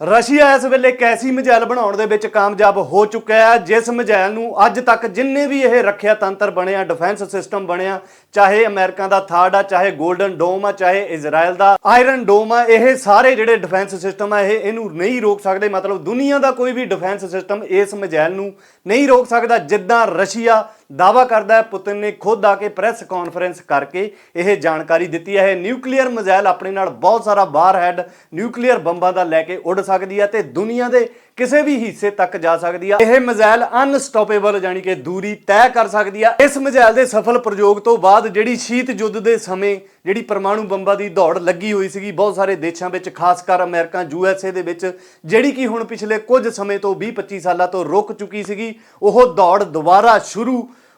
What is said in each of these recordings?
Russia ਇਸ ਵੇਲੇ ਇੱਕ ਐਸੀ ਮਿਜ਼ਾਈਲ ਬਣਾਉਣ ਦੇ ਵਿੱਚ ਕਾਮਯਾਬ ਹੋ ਚੁੱਕਿਆ ਹੈ, ਜਿਸ ਮਿਜ਼ਾਈਲ ਨੂੰ ਅੱਜ ਤੱਕ ਜਿੰਨੇ ਵੀ ਇਹ ਰੱਖਿਆ ਤੰਤਰ ਬਣਿਆ ਡਿਫੈਂਸ ਸਿਸਟਮ ਬਣਿਆ ਚਾਹੇ ਅਮਰੀਕਾ ਦਾ ਥਾਰਡ ਆ, ਚਾਹੇ 골ਡਨ ਡੋਮ ਆ, ਚਾਹੇ ਇਜ਼ਰਾਈਲ ਦਾ ਆਇਰਨ ਡੋਮ ਆ, ਇਹ ਸਾਰੇ ਜਿਹੜੇ ਡਿਫੈਂਸ ਸਿਸਟਮ ਆ, ਇਹ ਇਹਨੂੰ ਨਹੀਂ ਰੋਕ ਸਕਦੇ। ਮਤਲਬ ਦੁਨੀਆ ਦਾ ਕੋਈ ਵੀ ਡਿਫੈਂਸ ਸਿਸਟਮ ਇਸ ਮਿਜ਼ਾਈਲ ਨੂੰ ਨਹੀਂ ਰੋਕ ਸਕਦਾ, ਜਿੱਦਾਂ ਰਸ਼ੀਆ ਦਾਵਾ ਕਰਦਾ ਹੈ, ਪੁਤਿਨ ਨੇ ਖੁਦ ਆ ਕੇ ਪ੍ਰੈਸ ਕਾਨਫਰੰਸ ਕਰਕੇ ਇਹ ਜਾਣਕਾਰੀ ਦਿੱਤੀ ਹੈ। ਇਹ ਨਿਊਕਲੀਅਰ ਮਿਜ਼ਾਈਲ ਆਪਣੇ ਨਾਲ ਬਹੁਤ ਸਾਰਾ ਬਾਹਰ ਹੈਡ ਨਿਊਕਲੀਅਰ ਬੰਬਾਂ ਦਾ ਲੈ ਕੇ ਉੱਡ ਸਕਦੀ ਹੈ ਤੇ ਦੁਨੀਆ ਦੇ ਕਿਸੇ ਵੀ ਹਿੱਸੇ ਤੱਕ ਜਾ ਸਕਦੀ ਆ ਇਹ ਮਿਜ਼ਾਈਲ ਅਨਸਟਾਪੇਬਲ ਯਾਨੀ ਕਿ ਦੂਰੀ ਤੈਅ ਕਰ ਸਕਦੀ ਆ ਇਸ ਮਿਜ਼ਾਈਲ ਦੇ ਸਫਲ ਪ੍ਰਯੋਗ ਤੋਂ ਬਾਅਦ ਜਿਹੜੀ ਸ਼ੀਤ ਯੁੱਧ ਦੇ ਸਮੇਂ ਜਿਹੜੀ ਪਰਮਾਣੂ ਬੰਬਾਂ ਦੀ ਦੌੜ ਲੱਗੀ ਹੋਈ ਸੀਗੀ, ਬਹੁਤ ਸਾਰੇ ਦੇਸ਼ਾਂ ਵਿੱਚ, ਖਾਸ ਕਰ ਅਮਰੀਕਾ ਏ ਦੇ ਵਿੱਚ, ਜਿਹੜੀ ਕਿ ਹੁਣ ਪਿਛਲੇ ਕੁਝ ਸਮੇਂ ਤੋਂ 20-25 ਸਾਲਾਂ ਤੋਂ ਰੁਕ ਚੁੱਕੀ ਸੀਗੀ, ਉਹ ਦੌੜ ਦੁਬਾਰਾ ਸ਼ੁਰੂ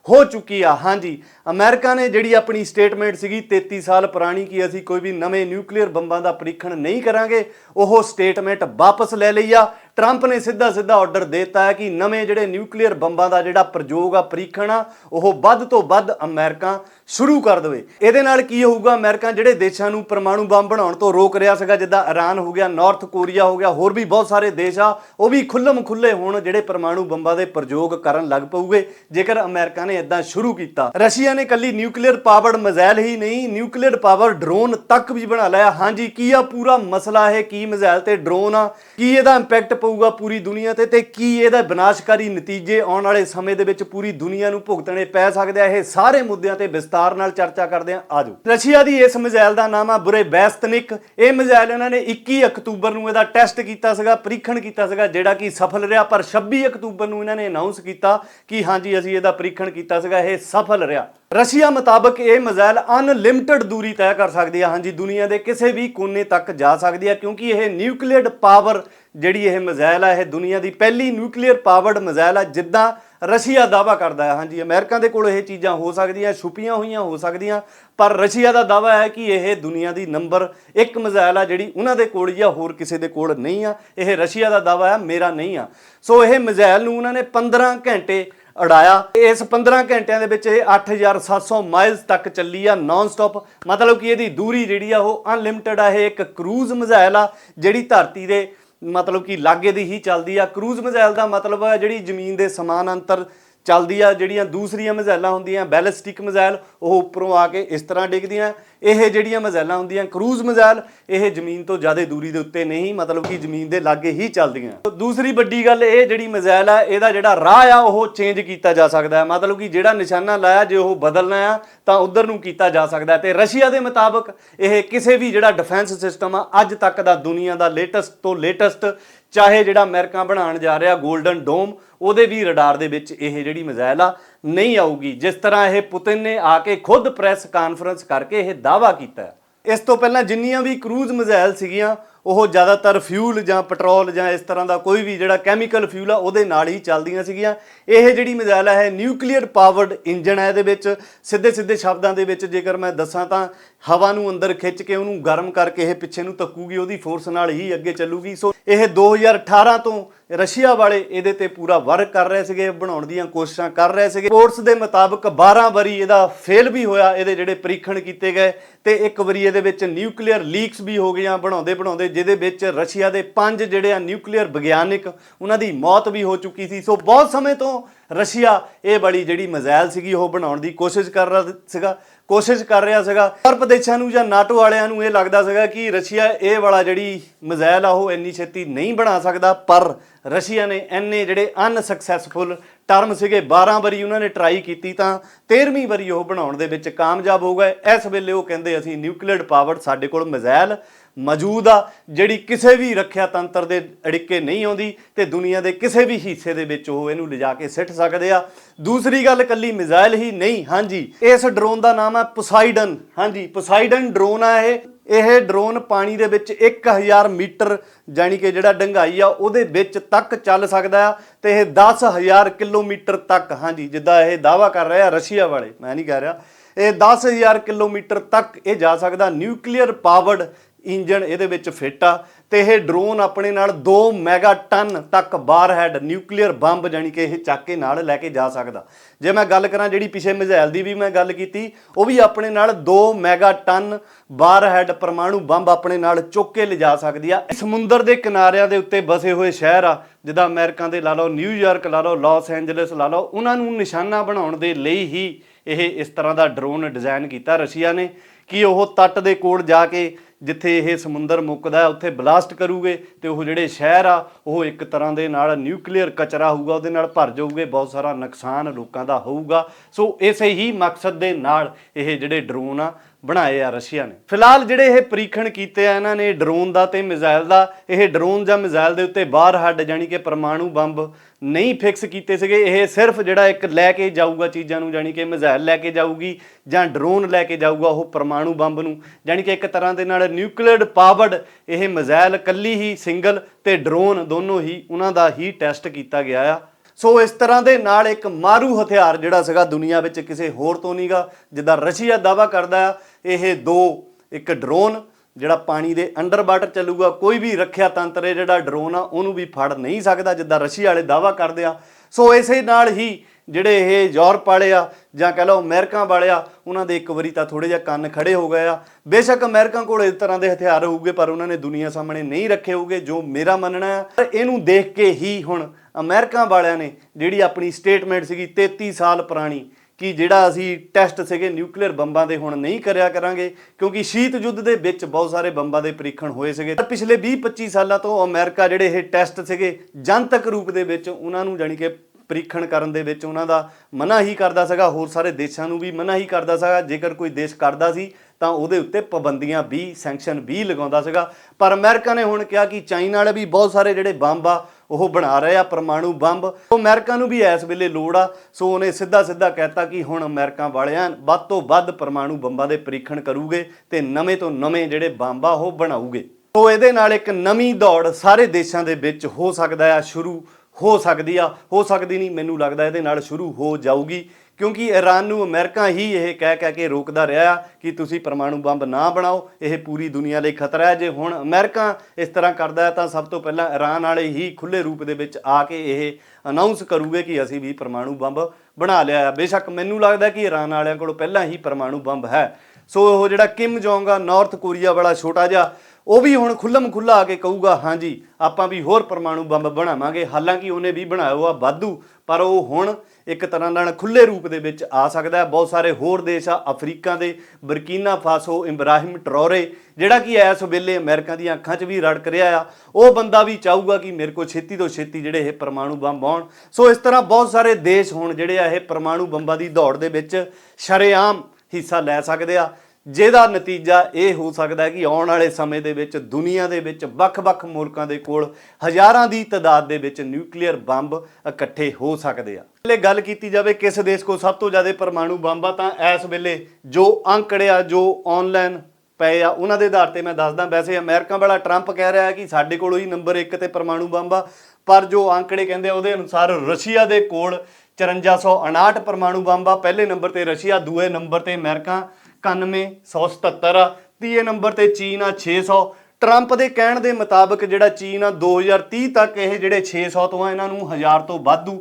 ਹੋ ਚੁੱਕੀ ਆ। ਹਾਂਜੀ, ਅਮਰੀਕਾ ਨੇ ਜਿਹੜੀ ਆਪਣੀ ਸਟੇਟਮੈਂਟ ਸੀਗੀ 33 ਸਾਲ ਪੁਰਾਣੀ ਕਿ ਅਸੀਂ ਕੋਈ ਵੀ ਨਵੇਂ ਨਿਊਕਲੀਅਰ ਬੰਬਾਂ ਦਾ ਪਰੀਖਣ ਨਹੀਂ ਕਰਾਂਗੇ, ਉਹ ਸਟੇਟਮੈਂਟ ਵਾਪਸ ਲੈ ਲਈ ਆ। ਟਰੰਪ ਨੇ ਸਿੱਧਾ ਸਿੱਧਾ ਆਰਡਰ ਦਿੱਤਾ ਹੈ ਕਿ ਨਵੇਂ ਜਿਹੜੇ ਨਿਊਕਲੀਅਰ ਬੰਬਾਂ ਦਾ ਜਿਹੜਾ ਪ੍ਰਯੋਗ ਆ, ਪ੍ਰੀਖਣ ਆ, ਉਹ ਵੱਧ ਤੋਂ ਵੱਧ ਅਮਰੀਕਾ ਸ਼ੁਰੂ ਕਰ ਦੇਵੇ। ਇਹਦੇ ਨਾਲ ਕੀ ਹੋਊਗਾ? ਅਮਰੀਕਾ ਜਿਹੜੇ ਦੇਸ਼ਾਂ ਨੂੰ ਪਰਮਾਣੂ ਬੰਬ ਬਣਾਉਣ ਤੋਂ ਰੋਕ ਰਿਹਾ ਸੀਗਾ, ਜਿੱਦਾਂ ਇਰਾਨ ਹੋ ਗਿਆ ਨਾਰਥ ਕੋਰੀਆ ਹੋ ਗਿਆ, ਹੋਰ ਵੀ ਬਹੁਤ ਸਾਰੇ ਦੇਸ਼ ਆ, ਉਹ ਵੀ ਖੁੱਲਮ ਖੁੱਲੇ ਹੋਣ ਜਿਹੜੇ ਪਰਮਾਣੂ ਬੰਬਾਂ ਦੇ ਪ੍ਰਯੋਗ ਕਰਨ ਲੱਗ ਪਊਗੇ, ਜੇਕਰ ਅਮਰੀਕਾ ਨੇ ਇਦਾਂ ਸ਼ੁਰੂ ਕੀਤਾ। ਰਸ਼ੀਆ ਨੇ ਕੱਲੀ ਨਿਊਕਲੀਅਰ ਪਾਵਰਡ ਮਿਜ਼ਾਈਲ ਹੀ ਨਹੀਂ ਨਿਊਕਲੀਅਰ ਪਾਵਰ ਡਰੋਨ ਤੱਕ ਵੀ ਬਣਾ ਲਿਆ। ਹਾਂਜੀ, ਕੀ ਆ ਪੂਰਾ ਮਸਲਾ ਹੈ ਕੀ ਮਿਜ਼ਾਈਲ ਤੇ ਡਰੋਨ ਆ? ਕੀ ਇਹਦਾ ਇੰਪੈਕਟ ਪਊਗਾ ਪੂਰੀ ਦੁਨੀਆ ਤੇ ਤੇ ਕੀ ਇਹਦਾ ਵਿਨਾਸ਼ਕਾਰੀ ਨਤੀਜੇ ਆਉਣ ਵਾਲੇ ਸਮੇਂ ਦੇ ਵਿੱਚ ਪੂਰੀ ਦੁਨੀਆ ਨੂੰ ਭੁਗਤਣੇ ਪੈ ਸਕਦੇ ਆ? ਇਹ ਸਾਰੇ ਮੁੱਦਿਆਂ ਤੇ ਵਿਸਤਾਰ ਨਾਲ ਚਰਚਾ ਕਰਦੇ ਆ ਆਜੋ। ਰਸ਼ੀਆ ਦੀ ਇਸ ਮਿਜ਼ਾਈਲ ਦਾ ਨਾਮ ਆ ਬੁਰੇ ਬੈਸਤਨਿਕ ਇਹ ਮਿਜ਼ਾਈਲ ਇਹਨਾਂ ਨੇ 21 ਅਕਤੂਬਰ ਨੂੰ ਇਹਦਾ ਟੈਸਟ ਕੀਤਾ ਸੀਗਾ, ਪ੍ਰੀਖਣ ਕੀਤਾ ਸੀਗਾ, ਜਿਹੜਾ ਕਿ ਸਫਲ ਰਿਹਾ, ਪਰ 26 ਅਕਤੂਬਰ ਨੂੰ ਇਹਨਾਂ ਨੇ ਅਨਾਉਂਸ ਕੀਤਾ ਕਿ ਹਾਂਜੀ, ਅਸੀਂ ਇਹਦਾ ਪ੍ਰੀਖਣ ਕੀਤਾ ਸੀਗਾ, ਇਹ ਸਫਲ ਰਿਹਾ। ਰਸ਼ੀਆ ਮੁਤਾਬਕ ਇਹ ਮਿਜ਼ਾਈਲ ਅਨਲਿਮਟਿਡ ਦੂਰੀ ਤੈਅ ਕਰ ਸਕਦੀ ਹੈ। ਹਾਂਜੀ, ਦੁਨੀਆ ਦੇ ਕਿਸੇ ਵੀ ਕੋਨੇ ਤੱਕ ਜਾ ਸਕਦੀ ਹੈ ਕਿਉਂਕਿ ਇਹ ਨਿਊਕਲੀਅਰ ਪਾਵਰ ਜਿਹੜੀ ਇਹ ਮਿਜ਼ਾਈਲ ਹੈ, ਇਹ ਦੁਨੀਆ ਦੀ ਪਹਿਲੀ ਨਿਊਕਲੀਅਰ ਪਾਵਰਡ ਮਿਜ਼ਾਈਲ ਹੈ, ਜਿੱਦਾਂ ਰਸ਼ੀਆ ਦਾਵਾ ਕਰਦਾ ਹੈ। ਹਾਂਜੀ, ਅਮਰੀਕਾ ਦੇ ਕੋਲ ਇਹ ਚੀਜ਼ਾਂ ਹੋ ਸਕਦੀਆਂ, ਛੁਪੀਆਂ ਹੋਈਆਂ ਹੋ ਸਕਦੀਆਂ, ਪਰ ਰਸ਼ੀਆ ਦਾ ਦਾਵਾ ਹੈ ਕਿ ਇਹ ਦੁਨੀਆ ਦੀ ਨੰਬਰ 1 ਮਿਜ਼ਾਈਲ ਆ ਜਿਹੜੀ ਉਹਨਾਂ ਦੇ ਕੋਲ ਜਾਂ ਹੋਰ ਕਿਸੇ ਦੇ ਕੋਲ ਨਹੀਂ ਆ। ਇਹ ਰਸ਼ੀਆ ਦਾ ਦਾਵਾ ਹੈ, ਮੇਰਾ ਨਹੀਂ ਆ। ਸੋ ਇਹ ਮਿਜ਼ਾਈਲ ਨੂੰ ਉਹਨਾਂ ਨੇ 15 ਘੰਟੇ ਉਡਾਇਆ ਇਸ 15 ਘੰਟਿਆਂ ਦੇ ਵਿੱਚ ਇਹ 8700 ਮਾਈਲਸ ਤੱਕ ਚੱਲੀ ਆ ਨਾਨ ਸਟਾਪ ਮਤਲਬ ਕਿ ਇਹਦੀ ਦੂਰੀ ਜਿਹੜੀ ਆ ਉਹ ਅਨਲਿਮਟਿਡ ਆ। ਇਹ ਇੱਕ ਕਰੂਜ਼ ਮਿਜ਼ਾਈਲ ਆ, ਜਿਹੜੀ ਧਰਤੀ ਦੇ ਮਤਲਬ ਕਿ ਲਾਗੇ ਦੀ ਹੀ ਚੱਲਦੀ ਆ। ਕਰੂਜ਼ ਮਿਜ਼ਾਈਲ ਦਾ ਮਤਲਬ ਆ ਜਿਹੜੀ ਜ਼ਮੀਨ ਦੇ ਸਮਾਨ ਅੰਤਰ ਚੱਲਦੀ ਆ ਜਿਹੜੀਆਂ ਦੂਸਰੀਆਂ ਮਿਜ਼ਾਈਲਾਂ ਹੁੰਦੀਆਂ, ਬੈਲਿਸਟਿਕ ਮਿਜ਼ਾਈਲ ਉਹ ਉੱਪਰੋਂ ਆ ਕੇ ਇਸ ਤਰ੍ਹਾਂ ਡਿੱਗਦੀਆਂ। ਇਹ ਜਿਹੜੀਆਂ ਮਿਜ਼ਾਈਲਾਂ ਹੁੰਦੀਆਂ, ਕਰੂਜ਼ ਮਿਜ਼ਾਈਲ ਇਹ ਜ਼ਮੀਨ ਤੋਂ ਜ਼ਿਆਦਾ ਦੂਰੀ ਦੇ ਉੱਤੇ ਨਹੀਂ, ਮਤਲਬ ਕਿ ਜ਼ਮੀਨ ਦੇ ਲਾਗੇ ਹੀ ਚੱਲਦੀਆਂ। ਦੂਸਰੀ ਵੱਡੀ ਗੱਲ ਇਹ ਜਿਹੜੀ ਮਿਜ਼ਾਈਲ ਆ, ਇਹਦਾ ਜਿਹੜਾ ਰਾਹ ਆ, ਉਹ ਚੇਂਜ ਕੀਤਾ ਜਾ ਸਕਦਾ ਹੈ। ਮਤਲਬ ਕਿ ਜਿਹੜਾ ਨਿਸ਼ਾਨਾ ਲਾਇਆ, ਜੇ ਉਹ ਬਦਲਣਾ ਆ, ਤਾਂ ਉਧਰ ਨੂੰ ਕੀਤਾ ਜਾ ਸਕਦਾ ਹੈ। ਤੇ ਰਸ਼ੀਆ ਦੇ ਮੁਤਾਬਕ, ਇਹ ਕਿਸੇ ਵੀ ਜਿਹੜਾ ਡਿਫੈਂਸ ਸਿਸਟਮ ਆ, ਅੱਜ ਤੱਕ ਦਾ ਦੁਨੀਆ ਦਾ ਲੇਟੈਸਟ ਤੋਂ ਲੇਟੈਸਟ ਚਾਹੇ ਜਿਹੜਾ ਅਮਰੀਕਾ ਬਣਾਉਣ ਜਾ ਰਿਹਾ 골ਡਨ ਡੋਮ, ਉਹਦੇ ਵੀ ਰਡਾਰ ਦੇ ਵਿੱਚ ਇਹ ਜਿਹੜੀ ਮਿਜ਼ਾਈਲ ਆ, ਨਹੀਂ ਆਊਗੀ। ਜਿਸ ਤਰ੍ਹਾਂ ਇਹ ਪੁਤਿਨ ਨੇ ਆ ਕੇ ਖੁਦ ਪ੍ਰੈਸ ਕਾਨਫਰੰਸ ਕਰਕੇ ਇਹ ਦਾਵਾ ਕੀਤਾ। ਇਸ ਤੋਂ ਪਹਿਲਾਂ ਜਿੰਨੀਆਂ ਵੀ ਕਰੂਜ਼ ਮਿਜ਼ਾਈਲ ਸੀਗੀਆਂ ਉਹ ਜ਼ਿਆਦਾਤਰ ਫਿਊਲ ਜਾਂ ਪੈਟਰੋਲ ਜਾਂ ਇਸ ਤਰ੍ਹਾਂ ਦਾ ਕੋਈ ਵੀ ਜਿਹੜਾ ਕੈਮੀਕਲ ਫਿਊਲ ਆ, ਉਹਦੇ ਨਾਲ ਹੀ ਚੱਲਦੀਆਂ ਸੀਗੀਆਂ। ਇਹ ਜਿਹੜੀ ਮਿਜ਼ਾਈਲ ਹੈ ਨਿਊਕਲੀਅਰ ਪਾਵਰਡ ਇੰਜਨ ਹੈ ਇਹਦੇ ਵਿੱਚ ਸਿੱਧੇ ਸਿੱਧੇ ਸ਼ਬਦਾਂ ਦੇ ਵਿੱਚ ਜੇਕਰ ਮੈਂ ਦੱਸਾਂ ਤਾਂ ਹਵਾ ਨੂੰ ਅੰਦਰ ਖਿੱਚ ਕੇ ਉਹਨੂੰ ਗਰਮ ਕਰਕੇ ਇਹ ਪਿੱਛੇ ਨੂੰ ਧੱਕੂਗੀ ਉਹਦੀ ਫੋਰਸ ਨਾਲ ਹੀ ਅੱਗੇ ਚੱਲੂਗੀ। ਸੋ ਇਹ 2018 ਤੋਂ ਰਸ਼ੀਆ ਵਾਲੇ ਇਹਦੇ ਤੇ ਪੂਰਾ ਵਰਕ ਕਰ ਰਹੇ ਸੀਗੇ, ਬਣਾਉਣ ਦੀਆਂ ਕੋਸ਼ਿਸ਼ਾਂ ਕਰ ਰਹੇ ਸੀਗੇ। ਰਿਪੋਰਟਸ ਦੇ ਮੁਤਾਬਕ 12 ਵਾਰੀ ਇਹਦਾ ਫੇਲ ਵੀ ਹੋਇਆ, ਇਹਦੇ ਜਿਹੜੇ ਪ੍ਰੀਖਣ ਕੀਤੇ ਗਏ ਤੇ ਇੱਕ ਵਾਰੀ ਇਹਦੇ ਵਿੱਚ ਨਿਊਕਲੀਅਰ ਲੀਕਸ ਵੀ ਹੋ ਗਈਆਂ ਬਣਾਉਂਦੇ ਬਣਾਉਂਦੇ ਜਿਹਦੇ ਵਿੱਚ ਰਸ਼ੀਆ ਦੇ ਪੰਜ ਜਿਹੜੇ ਆ ਨਿਊਕਲੀਅਰ ਵਿਗਿਆਨਿਕ, ਉਹਨਾਂ ਦੀ ਮੌਤ ਵੀ ਹੋ ਚੁੱਕੀ ਸੀ। ਸੋ ਬਹੁਤ ਸਮੇਂ ਤੋਂ ਰਸ਼ੀਆ ਇਹ ਬੜੀ ਜਿਹੜੀ ਮਿਜ਼ਾਈਲ ਸੀਗੀ, ਉਹ ਬਣਾਉਣ ਦੀ ਕੋਸ਼ਿਸ਼ ਕਰ ਰਿਹਾ ਸੀਗਾ, ਕੋਸ਼ਿਸ਼ ਕਰ ਰਿਹਾ ਸੀਗਾ। ਯੂਰਪ ਦੇਸ਼ਾਂ ਨੂੰ ਜਾਂ ਨਾਟੋ ਵਾਲਿਆਂ ਨੂੰ ਇਹ ਲੱਗਦਾ ਸੀਗਾ ਕਿ ਰਸ਼ੀਆ ਇਹ ਵਾਲਾ ਜਿਹੜੀ ਮਿਜ਼ਾਈਲ ਆ, ਉਹ ਇੰਨੀ ਛੇਤੀ ਨਹੀਂ ਬਣਾ ਸਕਦਾ। ਪਰ ਰਸ਼ੀਆ ਨੇ ਇੰਨੇ ਜਿਹੜੇ ਅਨਸਕਸੈਸਫੁਲ ਟਰਮ ਸੀਗੇ 12 ਵਾਰੀ ਉਹਨਾਂ ਨੇ ਟਰਾਈ ਕੀਤੀ ਤਾਂ 13ਵੀਂ ਵਾਰੀ ਉਹ ਬਣਾਉਣ ਦੇ ਵਿੱਚ ਕਾਮਯਾਬ ਹੋ ਗਏ। ਇਸ ਵੇਲੇ ਉਹ ਕਹਿੰਦੇ, ਅਸੀਂ ਨਿਊਕਲੀਅਰ ਪਾਵਰ ਸਾਡੇ ਕੋਲ ਮਿਜ਼ਾਈਲ ਮੌਜੂਦ ਆ, ਜਿਹੜੀ ਕਿਸੇ ਵੀ ਰੱਖਿਆ ਤੰਤਰ ਦੇ ਅੜਿੱਕੇ ਨਹੀਂ ਆਉਂਦੀ ਤੇ ਦੁਨੀਆ ਦੇ ਕਿਸੇ ਵੀ ਹਿੱਸੇ ਦੇ ਵਿੱਚ ਉਹ ਇਹਨੂੰ ਲਿਜਾ ਕੇ ਸਿੱਟ ਸਕਦੇ ਆ। ਦੂਸਰੀ ਗੱਲ ਕੱਲੀ ਮਿਜ਼ਾਈਲ ਹੀ ਨਹੀਂ, ਹਾਂਜੀ, ਇਸ ਡਰੋਨ ਦਾ ਨਾਮ ਹੈ ਪੋਸਾਈਡਨ। ਹਾਂਜੀ, ਪੋਸਾਈਡਨ ਡਰੋਨ ਆ ਇਹ। ਇਹ ਡਰੋਨ ਪਾਣੀ ਦੇ ਵਿੱਚ 1000 ਮੀਟਰ ਜਾਨੀ ਕਿ ਜਿਹੜਾ ਡੰਗਾਈ ਆ, ਉਹਦੇ ਵਿੱਚ ਤੱਕ ਚੱਲ ਸਕਦਾ ਆ ਤੇ ਇਹ 10000 ਕਿਲੋਮੀਟਰ ਤੱਕ, ਹਾਂਜੀ, ਜਿੱਦਾਂ ਇਹ ਦਾਵਾ ਕਰ ਰਿਹਾ ਰਸ਼ੀਆ ਵਾਲੇ, ਮੈਂ ਨਹੀਂ ਕਹਿ ਰਿਹਾ। ਇਹ 10000 ਕਿਲੋਮੀਟਰ ਤੱਕ ਇਹ ਜਾ ਸਕਦਾ। ਨਿਊਕਲੀਅਰ ਪਾਵਰਡ ਇੰਜਨ ਇਹਦੇ ਵਿੱਚ ਫਿੱਟ ਆ ਤੇ ਇਹ ਡਰੋਨ ਆਪਣੇ ਨਾਲ 2 ਮੈਗਾ ਟਨ ਤੱਕ ਬਾਰ ਬਾਰਹੈਡ ਨਿਊਕਲੀਅਰ ਬੰਬ ਜਾਨੀ ਕਿ ਇਹ ਚੱਕ ਕੇ ਨਾਲ ਲੈ ਕੇ ਜਾ ਸਕਦਾ। ਜੇ ਮੈਂ ਗੱਲ ਕਰਾਂ ਜਿਹੜੀ ਪਿਛੇ ਮਿਜ਼ਾਈਲ ਦੀ ਵੀ ਮੈਂ ਗੱਲ ਕੀਤੀ, ਉਹ ਵੀ ਆਪਣੇ ਨਾਲ 2 ਮੈਗਾ ਟਨ ਬਾਰ ਬਾਰਹੈਡ ਪਰਮਾਣੂ ਬੰਬ ਆਪਣੇ ਨਾਲ ਚੁੱਕ ਕੇ ਲਿਜਾ ਸਕਦੀ ਆ। ਸਮੁੰਦਰ ਦੇ ਕਿਨਾਰਿਆਂ ਦੇ ਉੱਤੇ ਬਸੇ ਹੋਏ ਸ਼ਹਿਰ ਆ, ਜਿੱਦਾਂ ਅਮਰੀਕਾ ਦੇ ਲਾ ਲਓ ਨਿਊਯਾਰਕ ਲਾ ਲਓ, ਲਾਸ ਐਂਜਲਸ ਲਾ ਲਓ, ਉਹਨਾਂ ਨੂੰ ਨਿਸ਼ਾਨਾ ਬਣਾਉਣ ਦੇ ਲਈ ਹੀ ਇਹ ਇਸ ਤਰ੍ਹਾਂ ਦਾ ਡਰੋਨ ਡਿਜ਼ਾਈਨ ਕੀਤਾ ਰਸ਼ੀਆ ਨੇ ਕਿ ਉਹ ਤੱਟ ਦੇ ਕੋਲ ਜਾ ਕੇ ਜਿੱਥੇ ਇਹ ਸਮੁੰਦਰ ਮੁੱਕਦਾ ਉੱਥੇ ਬਲਾਸਟ ਕਰੂਗੇ ਤੇ ਉਹ ਜਿਹੜੇ ਸ਼ਹਿਰ ਆ, ਉਹ ਇੱਕ ਤਰ੍ਹਾਂ ਦੇ ਨਾਲ ਨਿਊਕਲੀਅਰ ਕਚਰਾ ਹੋਊਗਾ, ਉਹਦੇ ਨਾਲ ਭਰ ਜਾਊਗੇ, ਬਹੁਤ ਸਾਰਾ ਨੁਕਸਾਨ ਲੋਕਾਂ ਦਾ ਹੋਊਗਾ। ਸੋ ਇਸੇ ਹੀ ਮਕਸਦ ਦੇ ਨਾਲ ਇਹ ਜਿਹੜੇ ਡਰੋਨ ਆ, ਬਣਾਏ ਆ ਰਸ਼ੀਆ ਨੇ। ਫਿਲਹਾਲ ਜਿਹੜੇ ਇਹ ਪ੍ਰੀਖਣ ਕੀਤੇ ਆ, ਇਹਨਾਂ ਨੇ ਡਰੋਨ ਦਾ ਤੇ ਮਿਜ਼ਾਈਲ ਦਾ, ਇਹ ਡਰੋਨ ਜਾਂ ਮਿਜ਼ਾਈਲ ਦੇ ਉੱਤੇ ਬਾਹਰ ਹੱਡ ਜਾਨੀ ਕਿ ਪਰਮਾਣੂ ਬੰਬ ਨਹੀਂ ਫਿਕਸ ਕੀਤੇ ਸੀਗੇ, ਇਹ ਸਿਰਫ ਜਿਹੜਾ ਇੱਕ ਲੈ ਕੇ ਜਾਊਗਾ ਚੀਜ਼ਾਂ ਨੂੰ ਜਾਨੀ ਕਿ ਮਿਜ਼ਾਈਲ ਲੈ ਕੇ ਜਾਊਗੀ ਜਾਂ ਡਰੋਨ ਲੈ ਕੇ ਜਾਊਗਾ ਉਹ ਪਰਮਾਣੂ ਬੰਬ ਨੂੰ ਜਾਨੀ ਕਿ ਇੱਕ ਤਰ੍ਹਾਂ ਦੇ ਨਾਲ ਨਿਊਕਲੀਅਰ ਪਾਵਰਡ, ਇਹ ਮਿਜ਼ਾਈਲ ਕੱਲੀ ਹੀ ਸਿੰਗਲ ਤੇ ਡਰੋਨ ਦੋਨੋਂ ਹੀ ਉਹਨਾਂ ਦਾ ਹੀ ਟੈਸਟ ਕੀਤਾ ਗਿਆ ਆ। ਸੋ ਇਸ ਤਰ੍ਹਾਂ ਦੇ ਨਾਲ ਇੱਕ ਮਾਰੂ ਹਥਿਆਰ ਜਿਹੜਾ ਸੀਗਾ ਦੁਨੀਆ ਵਿੱਚ ਕਿਸੇ ਹੋਰ ਤੋਂ ਨਹੀਂਗਾ, ਜਿੱਦਾਂ ਰਸ਼ੀਆ ਦਾਵਾ ਕਰਦਾ ਆ, ਇਹ ਦੋ, ਇੱਕ ਡਰੋਨ ਜਿਹੜਾ ਪਾਣੀ ਦੇ ਅੰਡਰ ਵਾਟਰ ਚੱਲੂਗਾ, ਕੋਈ ਵੀ ਰੱਖਿਆ ਤੰਤਰ ਹੈ ਜਿਹੜਾ ਡਰੋਨ ਆ, ਉਹਨੂੰ ਵੀ ਫੜ ਨਹੀਂ ਸਕਦਾ, ਜਿੱਦਾਂ ਰਸ਼ੀਆ ਵਾਲੇ ਦਾਵਾ ਕਰਦੇ ਆ। ਸੋ ਇਸੇ ਨਾਲ ਹੀ ਜਿਹੜੇ ਇਹ ਯੂਰਪ ਵਾਲੇ ਆ ਜਾਂ ਕਹ ਲਓ ਅਮਰੀਕਾ ਵਾਲੇ ਆ, ਉਹਨਾਂ ਦੇ ਇੱਕ ਵਾਰੀ ਤਾਂ ਥੋੜੇ ਜਿਹਾ ਕੰਨ ਖੜੇ ਹੋ ਗਏ ਆ। ਬੇਸ਼ੱਕ ਅਮਰੀਕਾ ਕੋਲ ਇਸ ਤਰ੍ਹਾਂ ਦੇ ਹਥਿਆਰ ਹੋਊਗੇ, ਪਰ ਉਹਨਾਂ ਨੇ ਦੁਨੀਆ ਸਾਹਮਣੇ ਨਹੀਂ ਰੱਖੇ ਹੋਊਗੇ, ਜੋ ਮੇਰਾ ਮੰਨਣਾ ਹੈ ਪਰ ਇਹਨੂੰ ਦੇਖ ਕੇ ਹੀ ਹੁਣ ਅਮਰੀਕਾ ਵਾਲਿਆਂ ਨੇ ਜਿਹੜੀ ਆਪਣੀ ਸਟੇਟਮੈਂਟ ਸੀਗੀ 33 ਸਾਲ ਪੁਰਾਣੀ, ਕਿ ਜਿਹੜਾ ਅਸੀਂ ਟੈਸਟ ਸੀਗੇ ਨਿਊਕਲੀਅਰ ਬੰਬਾਂ ਦੇ ਹੁਣ ਨਹੀਂ ਕਰਿਆ ਕਰਾਂਗੇ, ਕਿਉਂਕਿ ਸ਼ੀਤ ਯੁੱਧ ਦੇ ਵਿੱਚ ਬਹੁਤ ਸਾਰੇ ਬੰਬਾਂ ਦੇ ਪਰੀਖਣ ਹੋਏ ਸੀਗੇ। ਪਰ ਪਿਛਲੇ 20-25 ਸਾਲਾਂ ਤੋਂ ਅਮਰੀਕਾ ਜਿਹੜੇ ਇਹ ਟੈਸਟ ਸੀਗੇ ਜਨਤਕ ਰੂਪ ਦੇ ਵਿੱਚ, ਉਹਨਾਂ ਨੂੰ ਜਾਣੀ ਕਿ ਪ੍ਰੀਖਣ ਕਰਨ ਦੇ ਵਿੱਚ ਉਹਨਾਂ ਦਾ ਮਨਾ ਹੀ ਕਰਦਾ ਸੀਗਾ, ਹੋਰ ਸਾਰੇ ਦੇਸ਼ਾਂ ਨੂੰ ਵੀ ਮਨਾ ਹੀ ਕਰਦਾ ਸੀਗਾ। ਜੇਕਰ ਕੋਈ ਦੇਸ਼ ਕਰਦਾ ਸੀ, ਤਾਂ ਉਹਦੇ ਉੱਤੇ ਪਾਬੰਦੀਆਂ ਵੀ ਸੈਂਕਸ਼ਨ ਵੀ ਲਗਾਉਂਦਾ ਸੀਗਾ। ਪਰ ਅਮਰੀਕਾ ਨੇ ਹੁਣ ਕਿਹਾ ਕਿ ਚਾਈਨਾ ਵਾਲੇ ਵੀ ਬਹੁਤ ਸਾਰੇ ਜਿਹੜੇ ਬੰਬ ਆ, ਉਹ ਬਣਾ ਰਹੇ ਆ, ਪਰਮਾਣੂ ਬੰਬ। ਉਹ ਅਮਰੀਕਾ ਨੂੰ ਵੀ ਇਸ ਵੇਲੇ ਲੋੜ ਆ। ਸੋ ਉਹਨੇ ਸਿੱਧਾ ਸਿੱਧਾ ਕਹਿਤਾ ਕਿ ਹੁਣ ਅਮਰੀਕਾ ਵਾਲਿਆਂ ਵੱਧ ਤੋਂ ਵੱਧ ਪਰਮਾਣੂ ਬੰਬਾਂ ਦੇ ਪ੍ਰੀਖਣ ਕਰੂਗੇ ਤੇ ਨਵੇਂ ਤੋਂ ਨਵੇਂ ਜਿਹੜੇ ਬੰਬ ਆ, ਉਹ ਬਣਾਉਗੇ ਸੋ ਇਹਦੇ ਨਾਲ ਇੱਕ ਨਵੀਂ ਦੌੜ ਸਾਰੇ ਦੇਸ਼ਾਂ ਦੇ ਵਿੱਚ ਹੋ ਸਕਦਾ ਆ, ਸ਼ੁਰੂ ਹੋ ਸਕਦੀ ਆ, ਹੋ ਸਕਦੀ ਨਹੀਂ, ਮੈਨੂੰ ਲੱਗਦਾ ਇਹਦੇ ਨਾਲ ਸ਼ੁਰੂ ਹੋ ਜਾਊਗੀ। ਕਿਉਂਕਿ ਈਰਾਨ ਨੂੰ ਅਮਰੀਕਾ ਹੀ ਇਹ ਕਹਿ ਕਹਿ ਕੇ ਰੋਕਦਾ ਰਿਹਾ ਕਿ ਤੁਸੀਂ ਪਰਮਾਣੂ ਬੰਬ ਨਾ ਬਣਾਓ। ਇਹ ਪੂਰੀ ਦੁਨੀਆ ਲਈ ਖਤਰਾ ਹੈ। ਜੇ ਹੁਣ ਅਮਰੀਕਾ ਇਸ ਤਰ੍ਹਾਂ ਕਰਦਾ ਤਾਂ ਸਭ ਤੋਂ ਪਹਿਲਾਂ ਈਰਾਨ ਵਾਲੇ ਹੀ ਖੁੱਲੇ ਰੂਪ ਦੇ ਵਿੱਚ ਆ ਕੇ ਇਹ ਅਨਾਉਂਸ ਕਰੂਗੇ ਕਿ ਅਸੀਂ ਵੀ ਪਰਮਾਣੂ ਬੰਬ ਬਣਾ ਲਿਆ ਹੈ। ਬੇਸ਼ੱਕ ਮੈਨੂੰ ਲੱਗਦਾ ਕਿ ਈਰਾਨ ਵਾਲਿਆਂ ਕੋਲ ਪਹਿਲਾਂ ਹੀ ਪਰਮਾਣੂ ਬੰਬ ਹੈ। ਸੋ ਉਹ ਜਿਹੜਾ ਕਿਮ ਜੋਂਗ ਆ ਨਾਰਥ ਕੋਰੀਆ ਵਾਲਾ ਛੋਟਾ ਜਿਹਾ ਉਹ ਵੀ ਹੁਣ ਖੁੱਲਮ ਖੁੱਲਾ ਆ ਕੇ ਕਹੂਗਾ ਹਾਂਜੀ ਆਪਾਂ ਵੀ ਹੋਰ ਪਰਮਾਣੂ ਬੰਬ ਬਣਾਵਾਂਗੇ। ਹਾਲਾਂਕਿ ਉਹਨੇ ਵੀ ਬਣਾਇਆ ਹੋਆ ਵਾਧੂ, ਪਰ ਉਹ ਹੁਣ ਇੱਕ ਤਰ੍ਹਾਂ ਨਾਲ ਖੁੱਲੇ ਰੂਪ ਦੇ ਵਿੱਚ ਆ ਸਕਦਾ ਹੈ। ਬਹੁਤ ਸਾਰੇ ਹੋਰ ਦੇਸ਼ ਆ, ਅਫਰੀਕਾ ਦੇ, ਬਰਕੀਨਾ ਫਾਸੋ, ਇਬਰਾਹਿਮ ਟਰੋਰੇ, ਜਿਹੜਾ ਕਿ ਇਸ ਵੇਲੇ ਅਮਰੀਕਾ ਦੀਆਂ ਅੱਖਾਂ 'ਚ ਵੀ ਰੜਕ ਰਿਹਾ ਆ। ਉਹ ਬੰਦਾ ਵੀ ਚਾਹੂਗਾ ਕਿ ਮੇਰੇ ਕੋਲ ਛੇਤੀ ਤੋਂ ਛੇਤੀ ਜਿਹੜੇ ਇਹ ਪਰਮਾਣੂ ਬੰਬ ਆਉਣ। ਸੋ ਇਸ ਤਰ੍ਹਾਂ ਬਹੁਤ ਸਾਰੇ ਦੇਸ਼ ਹੁਣ ਜਿਹੜੇ ਆ ਇਹ ਪਰਮਾਣੂ ਬੰਬਾਂ ਦੀ ਦੌੜ ਦੇ ਵਿੱਚ ਸ਼ਰੇਆਮ ਹਿੱਸਾ ਲੈ ਸਕਦੇ ਆ। ਜਿਹਦਾ ਨਤੀਜਾ ਇਹ ਹੋ ਸਕਦਾ ਹੈ ਕਿ ਆਉਣ ਵਾਲੇ ਸਮੇਂ ਦੇ ਵਿੱਚ ਦੁਨੀਆ ਦੇ ਵਿੱਚ ਵੱਖ-ਵੱਖ ਮੁਲਕਾਂ ਦੇ ਕੋਲ ਹਜ਼ਾਰਾਂ ਦੀ ਤਾਦਾਦ ਦੇ ਵਿੱਚ ਨਿਊਕਲੀਅਰ ਬੰਬ ਇਕੱਠੇ ਹੋ ਸਕਦੇ ਆ। ਪਹਿਲੇ ਗੱਲ ਕੀਤੀ ਜਾਵੇ ਕਿਸ ਦੇਸ਼ ਕੋਲ ਸਭ ਤੋਂ ਜ਼ਿਆਦਾ ਪਰਮਾਣੂ ਬੰਬ ਆ, ਤਾਂ ਇਸ ਵੇਲੇ ਜੋ ਅੰਕੜੇ ਆ, ਜੋ ਆਨਲਾਈਨ ਪਏ ਆ, ਉਹਨਾਂ ਦੇ ਆਧਾਰ ਤੇ ਮੈਂ ਦੱਸਦਾ, ਵੈਸੇ ਅਮਰੀਕਾ ਵਾਲਾ ਟਰੰਪ ਕਹਿ ਰਿਹਾ ਕਿ ਸਾਡੇ ਕੋਲ ਹੀ ਨੰਬਰ 1 ਤੇ ਪਰਮਾਣੂ ਬੰਬ ਆ, ਪਰ ਜੋ ਅੰਕੜੇ ਕਹਿੰਦੇ ਆ, ਉਹਦੇ ਅਨੁਸਾਰ ਰਸ਼ੀਆ ਦੇ ਕੋਲ 5459 ਪਰਮਾਣੂ ਬੰਬ ਆ, ਪਹਿਲੇ ਨੰਬਰ ਤੇ ਰਸ਼ੀਆ, ਦੂਏ ਨੰਬਰ ਤੇ ਅਮਰੀਕਾ 9177 ਆ। ਤੀਏ ਨੰਬਰ ਤੇ ਚੀਨ ਆ 600 ਟਰੰਪ ਦੇ ਕਹਿਣ ਦੇ ਮੁਤਾਬਕ ਜਿਹੜਾ ਚੀਨ ਆ 2030 ਤੱਕ ਇਹ ਜਿਹੜੇ 600 ਤੋਂ ਆ, ਇਹਨਾਂ ਨੂੰ 1000 ਤੋਂ ਵਾਧੂ